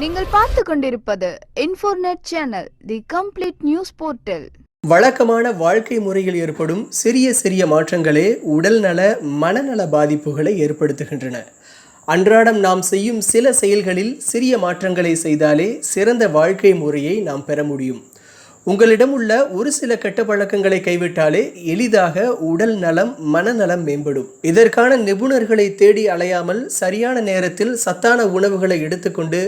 நீங்கள் பார்த்து கொண்டிருப்பது Infornet channel the complete news portal வழக்கமான வாழ்க்கை முறையில் ஏற்படும் சிறிய சிறிய மாற்றங்களே உடல்நல மனநல பாதிப்புகளை ஏற்படுத்துகின்றன. அன்றாடம் நாம் செய்யும் சில செயல்களில் சிறிய மாற்றங்களை செய்தாலே சிறந்த வாழ்க்கை முறையை நாம் பெற முடியும். உங்களிடம் உள்ள ஒரு சில கெட்ட பழக்கங்களை கைவிட்டாலே எளிதாக உடல் நலம் மனநலம் மேம்படும். இதற்கான நிபுணர்களை தேடி அலையாமல் சரியான நேரத்தில் சத்தான உணவுகளை எடுத்துக்கொண்டு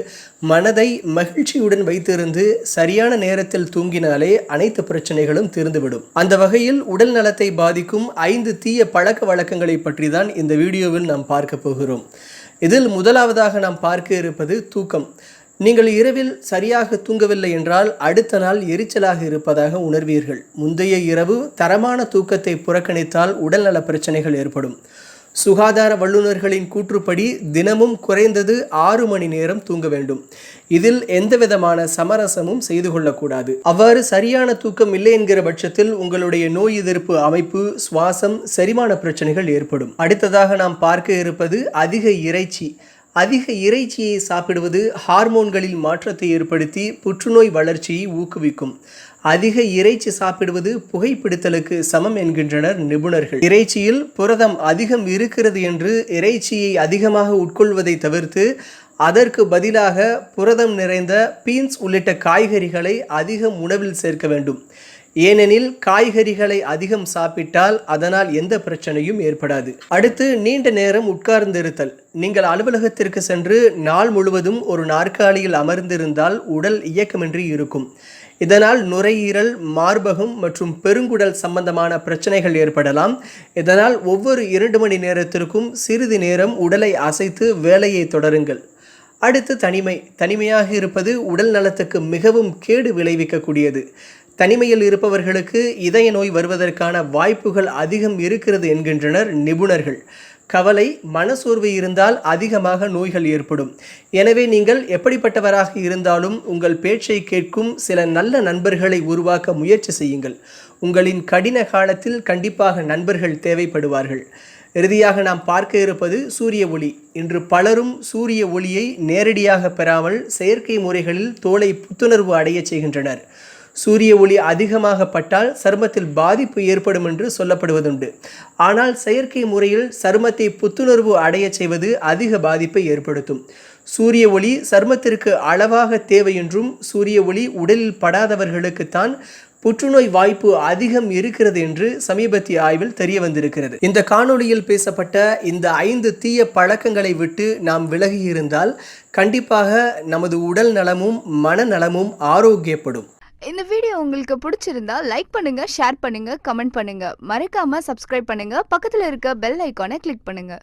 மனதை மகிழ்ச்சியுடன் வைத்திருந்து சரியான நேரத்தில் தூங்கினாலே அனைத்து பிரச்சனைகளும் தீர்ந்துவிடும். அந்த வகையில் உடல் நலத்தை பாதிக்கும் ஐந்து தீய பழக்க வழக்கங்களை பற்றி தான் இந்த வீடியோவில் நாம் பார்க்க போகிறோம். இதில் முதலாவதாக நாம் பார்க்க இருப்பது தூக்கம். நீங்கள் இரவில் சரியாக தூங்கவில்லை என்றால் அடுத்த நாள் எரிச்சலாக இருப்பதாக உணர்வீர்கள். முந்தைய இரவு தரமான தூக்கத்தை புறக்கணித்தால் உடல்நல பிரச்சனைகள் ஏற்படும். சுகாதார வல்லுநர்களின் கூற்றுப்படி தினமும் குறைந்தது ஆறு மணி நேரம் தூங்க வேண்டும். இதில் எந்தவிதமான சமரசமும் செய்து கொள்ளக்கூடாது. அவ்வாறு சரியான தூக்கம் இல்லை என்கிற பட்சத்தில் உங்களுடைய நோய் எதிர்ப்பு அமைப்பு சுவாசம் செரிமான பிரச்சனைகள் ஏற்படும். அடுத்ததாக நாம் பார்க்க இருப்பது அதிக இறைச்சி. அதிக இறைச்சியை சாப்பிடுவது ஹார்மோன்களில் மாற்றத்தை ஏற்படுத்தி புற்றுநோய் வளர்ச்சியை ஊக்குவிக்கும். அதிக இறைச்சி சாப்பிடுவது புகைப்பிடித்தலுக்கு சமம் என்கின்றனர் நிபுணர்கள். இறைச்சியில் புரதம் அதிகம் இருக்கிறது என்று இறைச்சியை அதிகமாக உட்கொள்வதை தவிர்த்து அதற்கு பதிலாக புரதம் நிறைந்த பீன்ஸ் உள்ளிட்ட காய்கறிகளை அதிகம் உணவில் சேர்க்க வேண்டும். ஏனெனில் காய்கறிகளை அதிகம் சாப்பிட்டால் அதனால் எந்த பிரச்சனையும் ஏற்படாது. அடுத்து நீண்ட நேரம் உட்கார்ந்திருத்தல். நீங்கள் அலுவலகத்திற்கு சென்று நாள் முழுவதும் ஒரு நாற்காலியில் அமர்ந்திருந்தால் உடல் இயக்கமின்றி இருக்கும். இதனால் நுரையீரல் மார்பகம் மற்றும் பெருங்குடல் சம்பந்தமான பிரச்சனைகள் ஏற்படலாம். இதனால் ஒவ்வொரு இரண்டு மணி நேரத்திற்கும் சிறிது நேரம் உடலை அசைத்து வேலையை தொடருங்கள். அடுத்து தனிமை. தனிமையாக இருப்பது உடல் நலத்துக்கு மிகவும் கேடு விளைவிக்கக்கூடியது. தனிமையில் இருப்பவர்களுக்கு இதய நோய் வருவதற்கான வாய்ப்புகள் அதிகம் இருக்கிறது என்கின்றனர் நிபுணர்கள். கவலை மனசோர்வு இருந்தால் அதிகமாக நோய்கள் ஏற்படும். எனவே நீங்கள் எப்படிப்பட்டவராக இருந்தாலும் உங்கள் பேச்சை கேட்கும் சில நல்ல நண்பர்களை உருவாக்க முயற்சி செய்யுங்கள். உங்களின் கடின காலத்தில் கண்டிப்பாக நண்பர்கள் தேவைப்படுவார்கள். இறுதியாக நாம் பார்க்க இருப்பது சூரிய ஒளி. இன்று பலரும் சூரிய ஒளியை நேரடியாக பெறாமல் செயற்கை முறைகளில் தோலை புத்துணர்வு அடையச் செய்கின்றனர். சூரிய ஒளி அதிகமாக பட்டால் சருமத்தில் பாதிப்பு ஏற்படும் என்று சொல்லப்படுவதுண்டு. ஆனால் செயற்கை முறையில் சருமத்தை புத்துணர்வு அடையச் செய்வது அதிக பாதிப்பை ஏற்படுத்தும். சூரிய ஒளி சருமத்திற்கு அளவாக தேவை என்றும் சூரிய ஒளி உடலில் படாதவர்களுக்குத்தான் புற்றுநோய் வாய்ப்பு அதிகம் இருக்கிறது என்று சமீபத்திய ஆய்வில் தெரிய வந்திருக்கிறது இந்த காணொளியில் பேசப்பட்ட இந்த ஐந்து தீய பழக்கங்களை விட்டு நாம் விலகி இருந்தால் கண்டிப்பாக நமது உடல் நலமும் மனநலமும் ஆரோக்கியப்படும். இந்த வீடியோ உங்களுக்கு பிடிச்சிருந்தா லைக் பண்ணுங்க ஷேர் பண்ணுங்க கமெண்ட் பண்ணுங்க. மறக்காம சப்ஸ்கிரைப் பண்ணுங்க. பக்கத்துல இருக்க பெல் ஐக்கானை கிளிக் பண்ணுங்க.